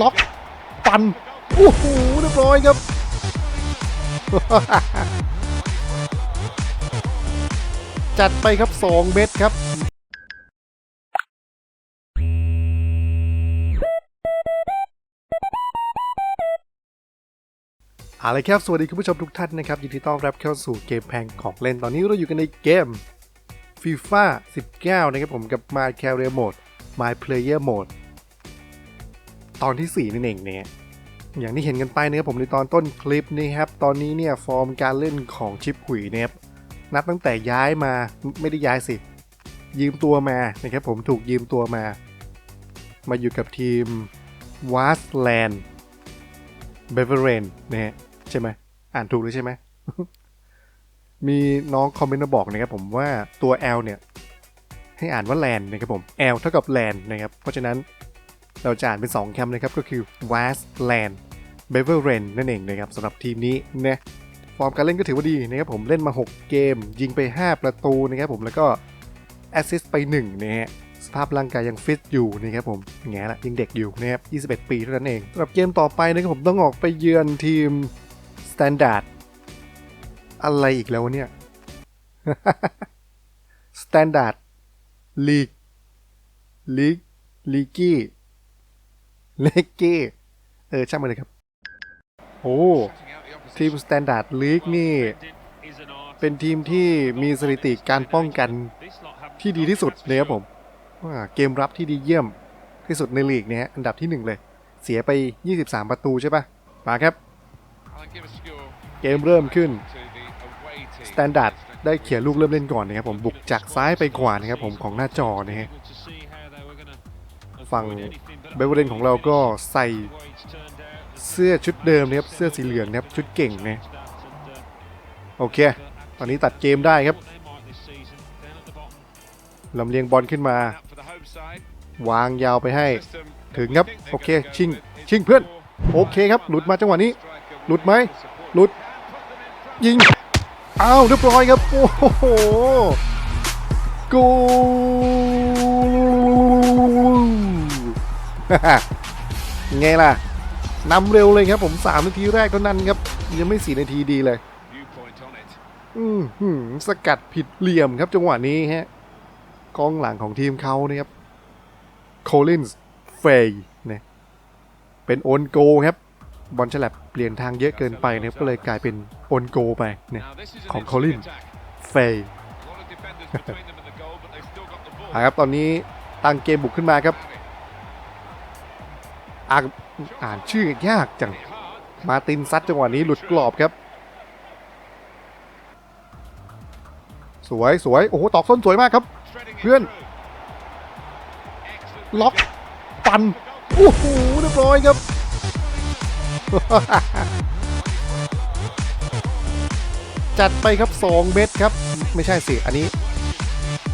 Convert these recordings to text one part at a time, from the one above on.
ล็อกฟันโอ้โหเรียบร้อยครับ จัดไปครับ 2 เม็ดครับเอาละครับสวัสดีคุณผู้ชมทุกท่านนะครับยินดีต้อนรับเข้าสู่เกมแพงของเล่นตอนนี้เราอยู่กันในเกม FIFA 19 นะครับผมกับ My Career Mode My Player Mode ตอนที่ 4 นั่นเองเนี่ยอย่างที่เห็นกันไปนะครับผมในตอนต้นคลิปนี้ครับ ตอนนี้เนี่ยฟอร์มการเล่นของชิปหุยเนี่ยนับตั้งแต่ย้ายมาไม่ได้ย้ายสิ ยืมตัวมานะครับผมถูกยืมตัวมา มาอยู่กับทีม w a s l a n d b e v e r e n นนะฮะใช่ไหมอ่านถูกเลยใช่ไหมมีน้องคอมเมนต์มาบอกนะครับผมว่าตัว L เนี่ย ให้อ่านว่า land นะครับผม L เท่ากับ land นะครับ เพราะฉะนั้น เราจะอ่านเป็น 2 คำนะครับ ก็คือ vast land b e v e r e n นั่นเองนะครับสำหรับทีมนี้นะฟอร์มการเล่นก็ถือว่าดีนะครับผมเล่นมา 6 เกม ยิงไป 5 ประตูนะครับผมแล้วก็แอสซิสต์ไป1นะฮะสภาพร่างกายยังฟิตอยู่นะครับผมแง่ละยังเด็กอยู่นะครับ21 ปีเท่านั้นเองสำหรับเกมต่อไปนะครับผมต้องออกไปเยือนทีม Standard อะไรอีกแล้วเนี่ย Standard League League League เลกี้เออช่างมันเลยครับ โอ้ทีม Standard League นี่ เป็นทีมที่มีสถิติการป้องกันที่ดีที่สุดเลยครับผมว่าเกมรับที่ดีเยี่ยมที่สุดในลีกเนี่ยอันดับที่หนึ่งเลย เสียไป 23 ประตูใช่ปะมาครับ เกมเริ่มขึ้นสแตนดาร์ดได้เขียนลูกเริ่มเล่นก่อนนะครับผมบุกจากซ้ายไปขวานะครับผมของหน้าจอนะฮะฝั่ง เบเวอร์เรนของเราก็ใส่เสื้อชุดเดิมนะครับ เสื้อสีเหลืองนะครับ ชุดเก่งนะโอเค ตอนนี้ตัดเกมได้ครับลำเลียงบอลขึ้นมา วางยาวไปให้ ถึงครับ โอเค ชิง ชิงเพื่อน โอเคครับ หลุดมาจังหวะนี้ หลุดไหม หลุด ยิง อ้าว เรียบร้อยครับ โอ้โห กู ไงล่ะนำเร็วเลยครับผม3นาทีแรกเท่านั้นครับ ยังไม่4นาทีดีเลยอืมหืมสกัดผิดเหลี่ยมครับจังหวะนี้ฮะกองหลังของทีมเขานะครับโคลินส์เฟย์นะเป็นโอนโกครับบอลฉลับเปลี่ยนทางเยอะเกินไปนะครับก็เลยกลายเป็นโอนโกไปนะของโคลินเฟย์ครับตอนนี้ตั้งเกมบุกขึ้นมาครับ อ่านชื่อยากจัง มาตินซัดจังหวะนี้หลุดกรอบครับ สวยสวยโอ้โหตอกส้นสวยมากครับ เพื่อน ล็อกฟันโอ้โหเรียบร้อยครับ จัดไปครับ 2 เม็ดครับ ไม่ใช่สิ อันนี้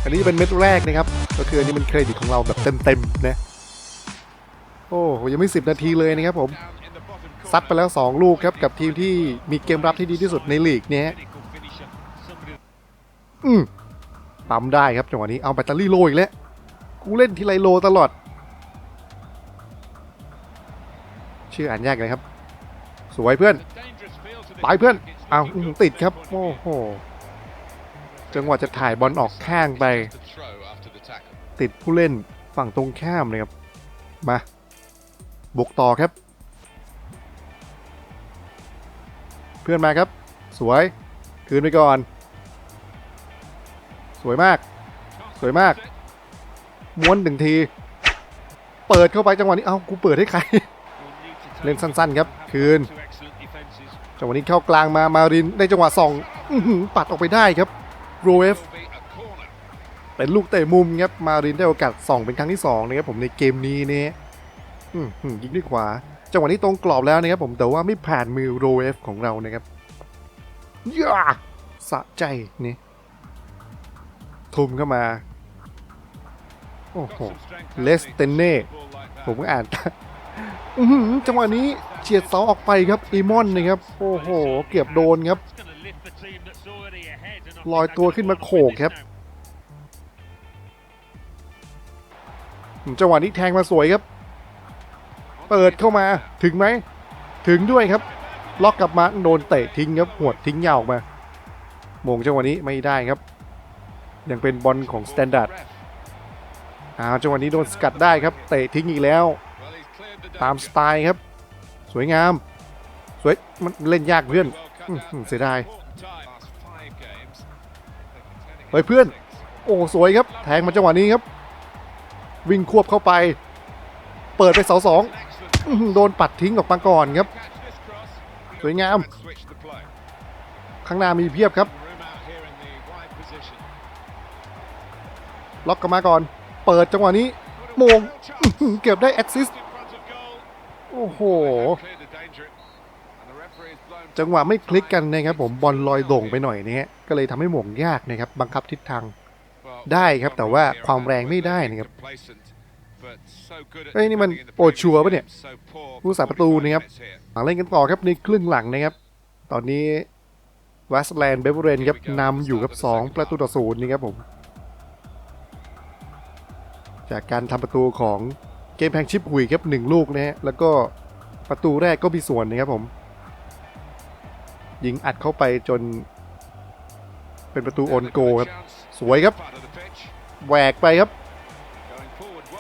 อันนี้เป็นเม็ดแรกนะครับ ก็คืออันนี้มันเครดิตของเราแบบเต็มๆนะ โอ้โหยังไม่ 10 นาทีเลยนะครับผมซัดไปแล้ว 2 ลูกครับกับทีมที่มีเกมรับที่ดีที่สุดในลีกเนี่ยอืมปั๊มได้ครับจังหวะนี้เอาแบตเตอรี่โลอีกแล้วกูเล่นทีไรโลตลอด ชื่ออ่านยากเลยครับ สวยเพื่อนไปเพื่อนเอาติดครับโอ้โหจังหวะจะถ่ายบอลออกข้างไป ติดผู้เล่นฝั่งตรงข้ามเลยครับ มา บุกต่อครับ เพื่อนมาครับ สวย คืนไปก่อน สวยมาก สวยมาก ม้วนหนึ่งที เปิดเข้าไปจังหวะนี้ เอ้า กูเปิดให้ใคร เล่นสั้นๆครับ คืน จังหวะนี้เข้ากลางมา มาริน ได้จังหวะส่องปัดออกไปได้ครับโรเอฟเป็นลูกเตะมุมครับ มารินได้โอกาสส่องเป็นครั้งที่สองนะครับผมในเกมนี้เนี่ย ยิงด้วยขวา จังหวะนี้ตรงกรอบแล้วนะครับผมแต่ว่าไม่ผ่านมือโรเอฟของเรานะครับย่าสะใจนี่ทุ่มเข้ามา โอ้โห เลสเตเน่ ผมก็อ่านจังหวะนี้เฉียดเสาออกไปครับอีมอนนะครับ โอ้โห เกือบโดนครับ ลอยตัวขึ้นมาโขกครับ จังหวะนี้แทงมาสวยครับ เปิดเข้ามาถึงไหม ถึงด้วยครับ ล็อกกลับมาโดนเตะทิ้งครับหวดทิ้งยาวออกมาโมงจังหวะนี้ไม่ได้ครับ ยังเป็นบอลของสแตนดาร์ดอ้าวจังหวะนี้โดนสกัดได้ครับเตะทิ้งอีกแล้ว ตามสไตล์ครับ สวยงาม สวยมันเล่นยากเพื่อนเสียดายเฮ้ยเพื่อน โอ้สวยครับ แทงมาจังหวะนี้ครับ วิ่งควบเข้าไป เปิดไปเสาสอง โดนปัดทิ้งออกมาก่อนครับ สวยงาม ข้างหน้ามีเพียบครับ ล็อกกลับมาก่อน เปิดจังหวะนี้โมงเกือบได้แอสซิสโอ้โห จังหวะไม่คลิกกันนะครับผมบอลลอยโด่งไปหน่อยนะฮะก็เลยทำให้หม่งยากนะครับ บังคับทิศทางได้ครับแต่ว่าความแรงไม่ได้นะครับ เอ้ยนี่มันโอชัวร์ปะเนี่ยผู้สาประตูนะครับมาเล่นกันต่อครับในครึ่งหลังนะครับ ตอนนี้ว e สแลนด์เบเวอร์เรนครับนำอยู่กับ 2 ประตูต่อศูนย์นี่ครับผม จากการทำประตูของเกมแพงชิปหุยครับหนึ่งลูกนะฮะแล้วก็ประตูแรกก็มีส่วนนะครับผม ยิงอัดเข้าไปจน เป็นประตูโอนโกครับ สวยครับแหวกไปครับ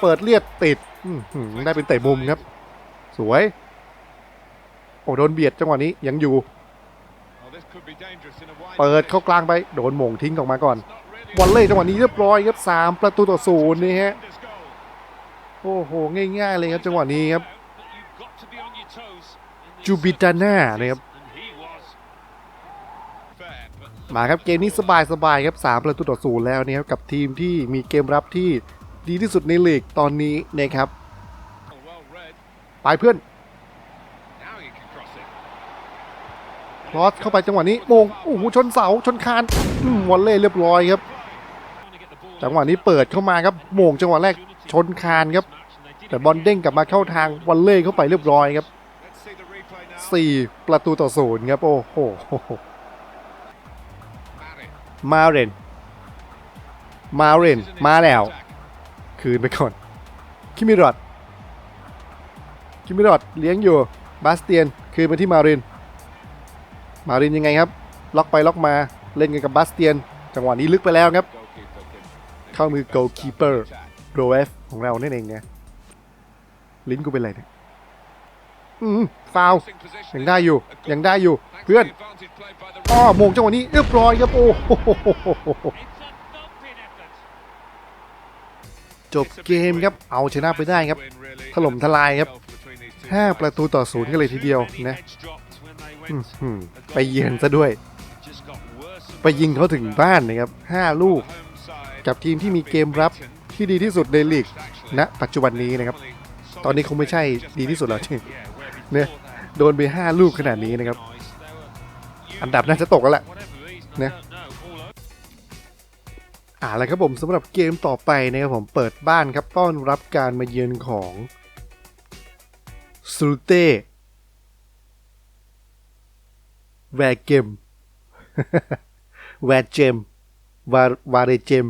เปิดเลียดติดได้เป็นเตะมุมครับ สวย โอ้โดนเบียดจังหวะนี้ยังอยู่ เปิดเข้ากลางไป โดนหม่งทิ้งออกมาก่อนวอลเล่จังหวะนี้เรียบร้อยครับสามประตูต่อศูนย์นี่ฮะโอ้โหง่ายๆเลยครับจังหวะนี้ครับจูบิดาน่านะครับมาครับเกมนี้สบายๆครับ3ประตูต่อศูนย์แล้วนะครับกับทีมที่มีเกมรับที่ ดีที่สุดในลีกตอนนี้นะครับ ไปเพื่อนครอสเข้าไปจังหวะนี้โมงโอ้โหชนเสาชนคานอืมวอลเล่เรียบร้อยครับ จังหวะนี้เปิดเข้ามาครับโมงจังหวะแรกชนคานครับ แต่บอลเด้งกลับมาเข้าทางวอลเล่เข้าไปเรียบร้อยครับ 4 ประตูต่อศูนย์ครับ โอ้โหมาเรนมาเรนมาแล้ว คืนไปก่อน คิมิรอดคิมิรอดเลี้ยงอยู่ บาสเตียน คืนไปที่มาเรนมาเรนยังไงครับ ล็อกไปล็อกมา เล่นกันกับบาสเตียน จังหวะนี้ลึกไปแล้วครับ เข้ามือโกลคีเปอร์โรเอฟของเรานั่นเองไงลิ้นกูเป็นไรเนี่ยอืมฟาวยังได้อยู่ ยังได้อยู่ เพื่อน อ้อมงจังหวะนี้เรียบร้อยครับ โอ้โห จบเกมครับเอาชนะไปได้ครับถล่มทลายครับ 5 ประตูต่อศูนย์กันเลยทีเดียวนะอื้อหือไปเยือนซะด้วย ไปยิงเขาถึงบ้านนะครับ 5 ลูก กับทีมที่มีเกมรับที่ดีที่สุดในลีกณปัจจุบันนี้นะครับ ตอนนี้คงไม่ใช่ดีที่สุดแล้วที่เนี่ยโดนไป 5 ลูกขนาดนี้นะครับ อันดับน่าจะตกแล้วแหละนะ อ่าแล้วครับผมสำหรับเกมต่อไปนะครับผมเปิดบ้านครับต้อนรับการมาเยือนของซูเต้แวร์เกมแวร์เจมวาวาเรเจม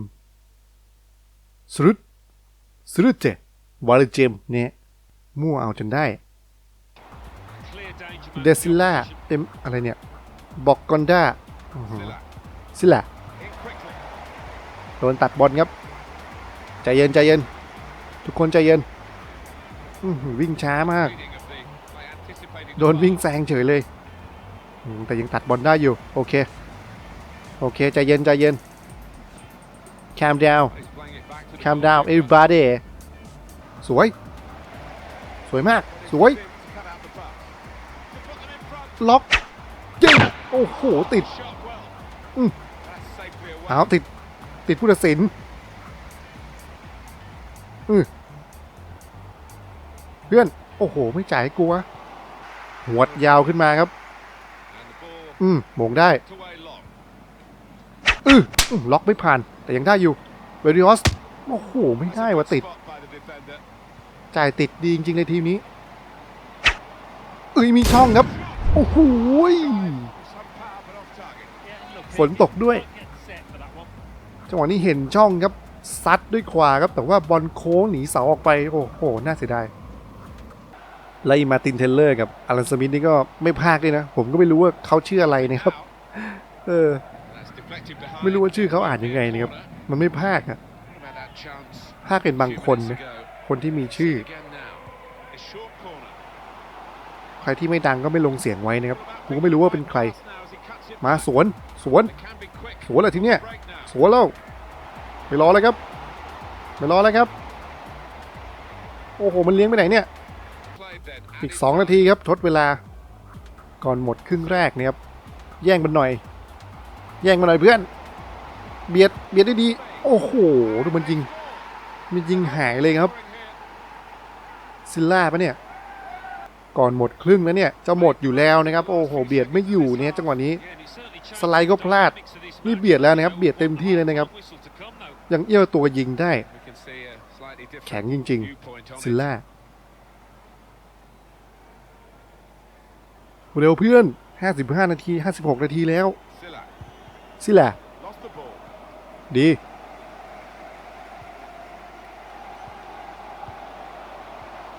สรุดสรุดเจวาเรเจมเนี่ยมั่วเอาจนได้เดซิล่าเอ็มอะไรเนี่ยบอกกอนด้าซิล่า ดนตัดบอลครับ ใจเย็นใจเย็น ทุกคนใจเย็น วิ่งช้ามาก โดนวิ่งแซงเฉยเลย แต่ยังตัดบอลได้อยู่ โอเค โอเค ใจเย็นใจเย็น calm down calm down everybody สวย สวยมาก สวย ล็อกยิงโอ้โห ติดอืมเอาติด ติดผู้ตัดสินอือเพื่อน โอ้โห ไม่จ่ายให้กูวะหัวดยาวขึ้นมาครับ อืมมงได้ อือล็อกไม่ผ่าน แต่ยังได้อยู่เวริออส โอ้โห ไม่ได้วะติด จ่ายติดดีจริง ๆ ในทีมนี้ เอ้ย มีช่องครับ โอ้โหฝนตกด้วย จังหวะนี้เห็นช่องครับซัดด้วยขวาครับแต่ว่าบอลโค้งหนีเสาออกไปโอ้โหน่าเสียดายไล่มาร์ตินเทเลอร์กับอลันสมิธนี่ก็ไม่พากเลยนะ ผมก็ไม่รู้ว่าเขาชื่ออะไรนะครับ เออ ไม่รู้ว่าชื่อเขาอ่านยังไงนะครับ มันไม่พากอะพากเป็นบางคนนะคนที่มีชื่อ ใครที่ไม่ดังก็ไม่ลงเสียงไว้นะครับกูก็ไม่รู้ว่าเป็นใคร มาสวนสวน สวนอะไรทีเนี้ย สวนแล้วไม่รอแล้วครับไม่รอแล้วครับ โอ้โห มันเลี้ยงไปไหนเนี่ย อีก 2 นาทีครับทดเวลา ก่อนหมดครึ่งแรกเนี่ยครับ แย่งมันหน่อย แย่งมันหน่อยเพื่อน เบียด เบียดได้ดี โอ้โห ดูมันยิง มันยิงหายเลยครับ ซิลล่าปะเนี่ย ก่อนหมดครึ่งแล้วเนี่ย จะหมดอยู่แล้วนะครับ โอ้โห เบียดไม่อยู่เนี่ยจังหวะนี้ สไลด์ก็พลาด นี่เบียดแล้วนะครับ เบียดเต็มที่เลยนะครับ ยังเอี้ยวตัวยิงได้ แข็งจริง ๆ ซิลล่าเร็วเพื่อน 55 นาที 56 นาทีแล้ว ซิลล่าดี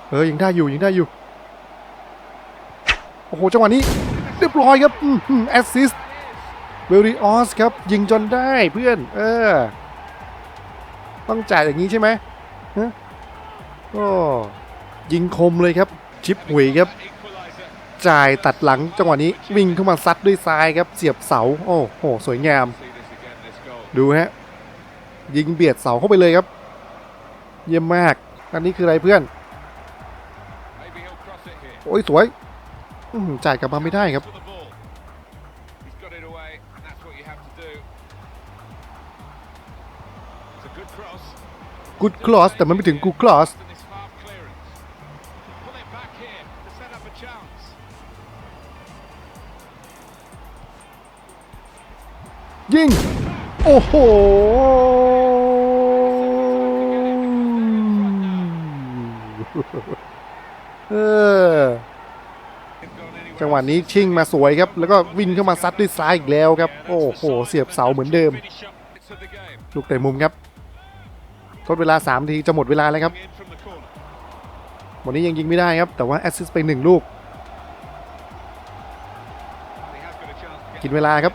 เออ ยังได้อยู่ ยังได้อยู่ โอ้โห จังหวะนี้ เรียบร้อยครับ แอสซิส เวลริออสครับ ยิงจนได้เพื่อน เออ ต้องจ่ายอย่างนี้ใช่ไหมฮะโอ้ยิงคมเลยครับ ชิปหุยครับ จ่ายตัดหลังจังหวะนี้วิ่งเข้ามาซัดด้วยซ้ายครับ เสียบเสา โอ้โห สวยงาม ดูฮะ ยิงเบียดเสาเข้าไปเลยครับ เยี่ยมมาก อันนี้คืออะไรเพื่อน โอ้ยสวยจ่ายกลับมาไม่ได้ครับ กูดคลอสแต่มันไม่ถึงกูคลอสยิง โอ้โห เออ จังหวะนี้ชิงมาสวยครับ แล้วก็วิ่งเข้ามาซัดด้วยซ้ายอีกแล้วครับ โอ้โห เสียบเสาเหมือนเดิม ลูกเตะมุมครับ ทดเวลา3ทีจะหมดเวลาแล้วครับวันนี้ยังยิงไม่ได้ครับ แต่ว่าแอสซิสไป 1 ลูก กินเวลาครับ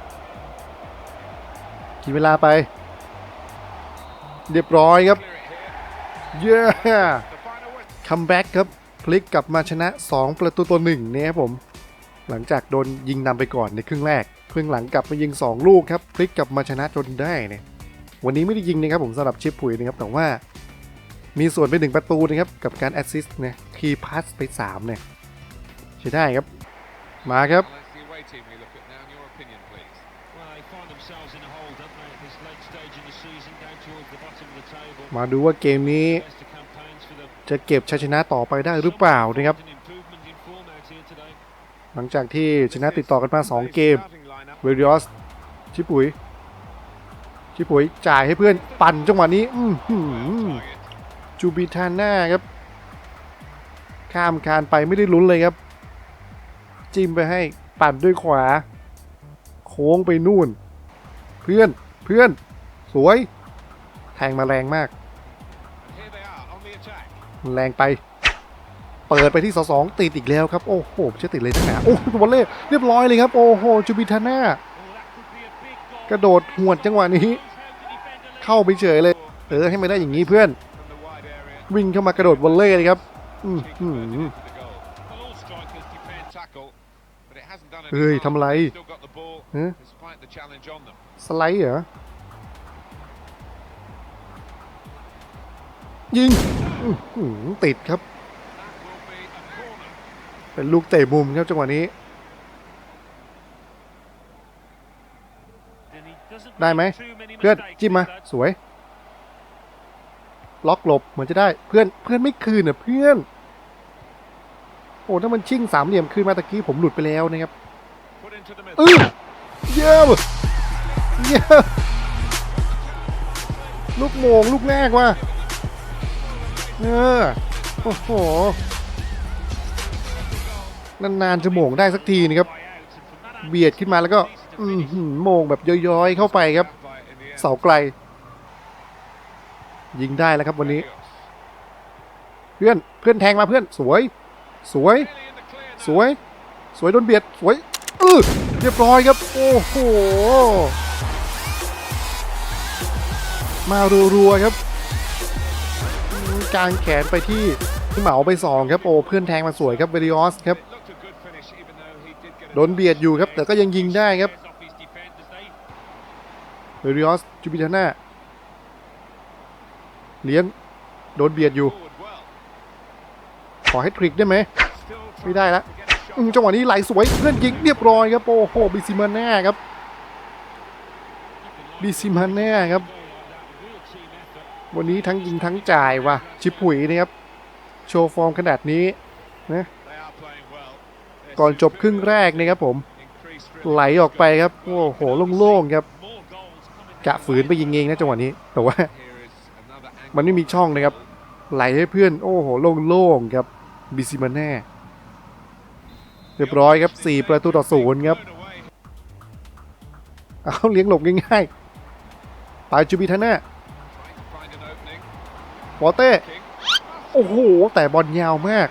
กินเวลาไป เรียบร้อยครับ เย้คัมแบ็กครับ พลิกกลับมาชนะ 2 ประตูต่อหนึ่งเนี่ยครับผม หลังจากโดนยิงนำไปก่อนในครึ่งแรก ครึ่งหลังกลับมายิง 2 ลูกครับ พลิกกลับมาชนะจนได้เนี่ย วันนี้ไม่ได้ยิงนะครับผมสำหรับชิปผุยนะครับแต่ว่า มีส่วนไปหนึ่งประตูนะครับกับการแอสซิสต์เนี่ยคีย์พาสไป3เนี่ยใช้ได้ครับ มาครับมาดูว่าเกมนี้ จะเก็บชัยชนะต่อไปได้หรือเปล่านะครับ หลังจากที่ชนะติดต่อกันมา 2 เกมเวริออสชิปุย ชิปุยจ่ายให้เพื่อนปั่นจังหวะนี้อืจูบิทาน่าครับ ข้ามคานไปไม่ได้ลุ้นเลยครับ จิ้มไปให้ปั่นด้วยขวา โค้งไปนู่น เพื่อนเพื่อน สวย แทงมาแรงมาก แรงไป เปิดไปที่สสองติดอีกแล้วครับ โอ้โหจะติดเลยทั้งหนาโอ้โหบอลเล่เรียบร้อยเลยครับ โอ้โหจูบิทาน่ากระโดดหวดจังหวะนี้ เข้าไปเฉยเลย เออให้ไม่ได้อย่างนี้เพื่อน วิ่งเข้ามากระโดดวอลเล่เลยครับเฮ้ยทำอะไรสไลด์เหรอ ยิงติดครับ เป็นลูกเตะมุมครับจังหวะนี้ ได้ไหมเพื่อนจิ้มมาสวย ล็อกหลบเหมือนจะได้เพื่อนเพื่อนไม่คืนอะเพื่อน โอ้ถ้ามันชิ่งสามเหลี่ยมคืนมาตะกี้ผมหลุดไปแล้วนะครับเออเยี่ยมเยี่ยมลูกโมงลูกแรกว่ะเออโอ้โหนานๆจะโมงได้สักทีนะครับ เบียดขึ้นมาแล้วก็อือหือ โมงแบบย้อยๆ เข้าไปครับ เสาไกล ยิงได้แล้วครับวันนี้ เพื่อนเพื่อนแทงมาเพื่อนสวย สวย สวย สวยโดนเบียดสวยเออเรียบร้อยครับ โอ้โห มารัวๆครับกางแขนไปที่ที่เหมาไปสองครับโอ้เพื่อนแทงมาสวยครับเวริออสครับโดนเบียดอยู่ครับ แต่ก็ยังยิงได้ครับ เวริออสจูบิทาน่าเลี้ยง โดนเบียดอยู่ ขอให้ทริกได้ไหม ไม่ได้ละจังหวะนี้ไหลสวยเพื่อนยิงเรียบร้อยครับ โอ้โหบิซิมาน่าครับบิซิมาน่าครับ วันนี้ทั้งยิงทั้งจ่ายว่ะ ชิปหุยนะครับ โชว์ฟอร์มขนาดนี้นะก่อนจบครึ่งแรกนะครับผม ไหลออกไปครับ โอ้โหโล่งๆครับ กะฝืนไปยิงเองนะจังหวะนี้แต่ว่า มันไม่มีช่องนะครับ ไหลให้เพื่อนโอ้โหโล่งๆครับบิซิมาน่เรียบร้อยครับ 4 ประตูต่อศูนย์ครับ เอาเลี้ยงหลบง่ายๆไปจูบิทาน่าปอเต้ โอ้โห แต่บอลยาวมาก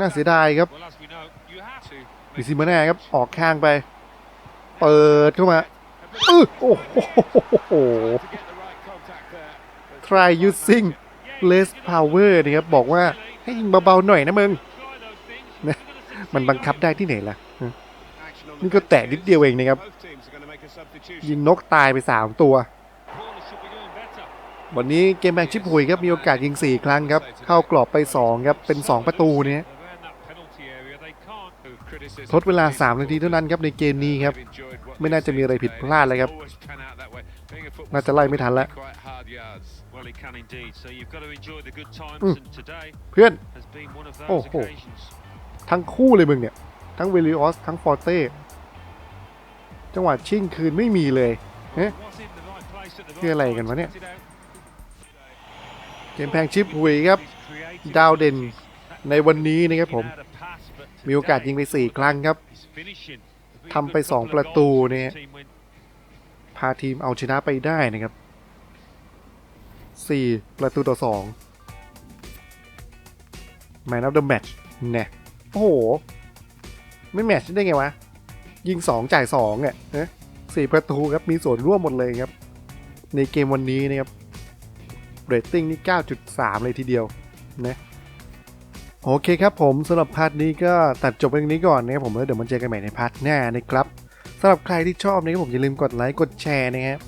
น่าเสียดายครับบิซิมาน่ครับ ออกข้างไป เปิดเข้ามาอื้อโอ้โห try using less power นะครับบอกว่าให้ยิงเบาๆหน่อยนะมึงนะมันบังคับได้ที่ไหนล่ะ นี่ก็แตะนิดเดียวเองนะครับ ยิงนกตายไป 3 ตัว วันนี้เกมแบงชิปหุยครับ มีโอกาสยิง 4 ครั้งครับ เข้ากรอบไป 2 ครับ เป็น 2 ประตูเนี่ย ทดเวลา 3 นาทีเท่านั้นครับในเกมนี้ครับ ไม่น่าจะมีอะไรผิดพลาดเลยครับ น่าจะไล่ไม่ทันแล้วเพื่อน has been one of Oh, those oh. occasions. ทั้งคู่เลยมึงเนี่ย ทั้งเวลิออส ทั้งฟอร์เต้ จังหวะชิ่งคืนไม่มีเลย Was in the right place at the คืออะไรกันวะเนี่ย เกมแพงชิปหุยครับ ดาวเด่นในวันนี้นะครับผม มีโอกาสยิงไป 4 ครั้งครับทำไปสองประตูเนี่ยพาทีมเอาชนะไปได้นะครับ 4 ประตูต่อ 2 Man of the Match เนี่ยโอ้โห ไม่แมตช์ได้ไงวะ ยิง 2 จ่าย2เนี่ยนะสี่ประตูครับ มีส่วนร่วมหมดเลยครับ ในเกมวันนี้นะครับเรตติ้งนี่ 9.3 เลยทีเดียวนะ โอเคครับผมสำหรับพาร์ทนี้ก็ตัดจบไปตรงนี้ก่อนนะครับผมแล้วเดี๋ยวมันเจอกันใหม่ในพาร์ทหน้านะครับสำหรับใครที่ชอบนะครับผมอย่าลืมกดไลค์กดแชร์นะครับ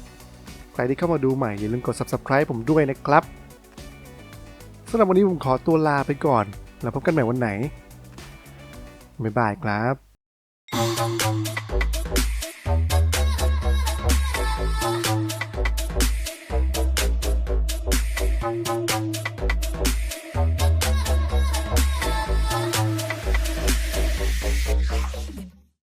ใครที่เข้ามาดูใหม่อย่าลืมกด subscribe ผมด้วยนะครับสำหรับวันนี้ผมขอตัวลาไปก่อน แล้วพบกันใหม่วันไหนบ๊ายบายครับ